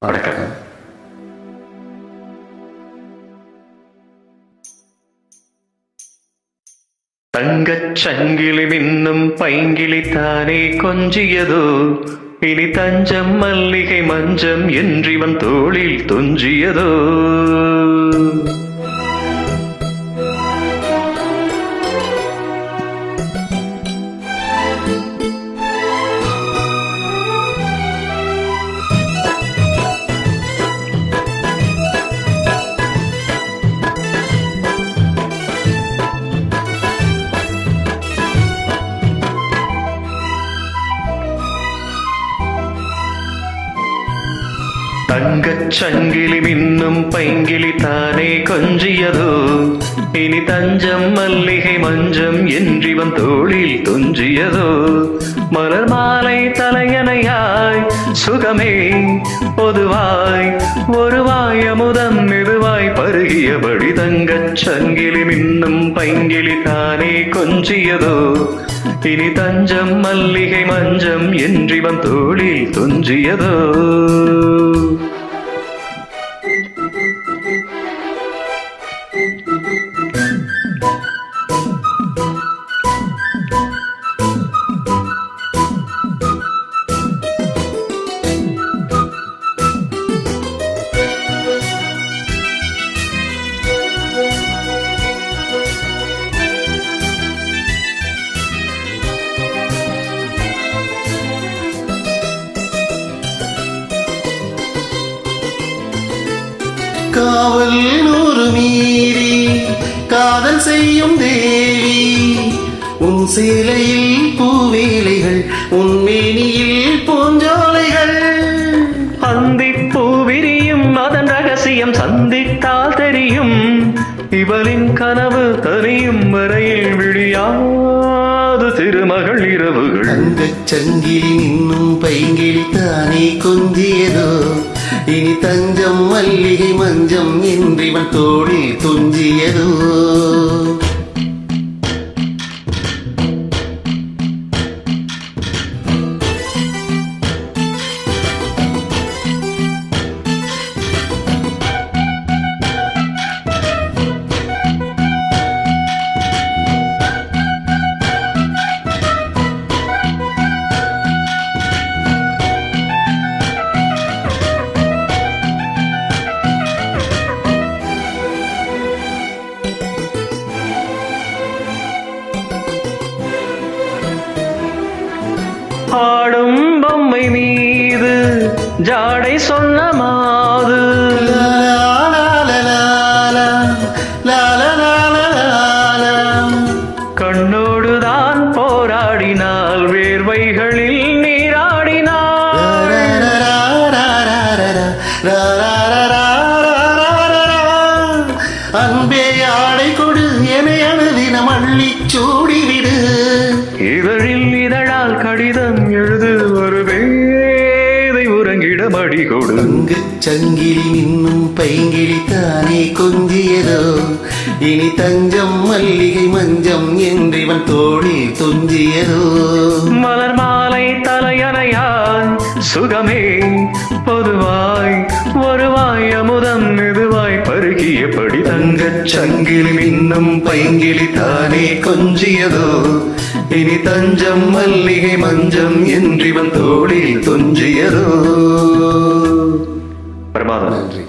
வணக்கம். தங்கச் சங்கிலி மின்னும் பைங்கிளி தானே கொஞ்சியதோ? இனி தஞ்சம் மல்லிகை மஞ்சம் என்றிவன் தோளில் துஞ்சியதோ? தங்கச் சங்கிலி மின்னும் பைங்கிலி தானே கொஞ்சியதோ? இனி தஞ்சம் மல்லிகை மஞ்சம் என்றிவன் தோளில் துஞ்சியதோ? மலர் மாலை தலையணையாய் சுகமே பொதுவாய் ஒருவாய் அமுதம் மெதுவாய் பருகியபடி தங்கச் சங்கிலி மின்னும் பைங்கிலி தானே கொஞ்சியதோ? இனி தஞ்சம் மல்லிகை மஞ்சம் என்றிவன் தோளில் தொஞ்சியதோ? காவல் நூறு மீறி காதல் செய்யும் தேவி. உன் சேலையில் பூவேலைகள் உன் மேனியில் பூஞ்சோலைகள். அந்திப்பூ விரியும் அதன் ரகசியம் சந்தித்தால் தெரியும். இவளின் கனவு தனியும் வரையில் விழியாது திருமகள் இரவுகள். தங்கச் சங்கிலி நின்னும் பைங்கிலி தானே கொஞ்சியதோ இனி தஞ்சம் மல்லிகை மஞ்சம் என்றிவன் தோளில் துஞ்சியதோ நெஞ்சாடை சொன்ன மாது. கண்ணோடுதான் போராடினால் வேர்வைகளில் நீராடினார் அன்பே ஆடை கொடு என அணுதினம் அள்ளி சூடிவிடு இதழில் இதழால் கடிதம் எழுது. படி கொடுங்கு சங்கிலி இன்னும் பைங்கிழி தானே கொஞ்சியதோ? இனி தஞ்சம் மல்லிகை மஞ்சம் என்று இவன் தோழில் தொஞ்சியதோ மலர் மாலை தலையணையான் சுகமே பொதுவாய் வருவாய் அமுதம் மெதுவாய் பருகியபடி தங்கச் சங்கிலி மின்னும் பைங்கிலி தானே கொஞ்சியதோ? இனி தஞ்சம் மல்லிகை மஞ்சம் என்றிவன் தோளில் துஞ்சியதோ? பிரமாதம். நன்றி.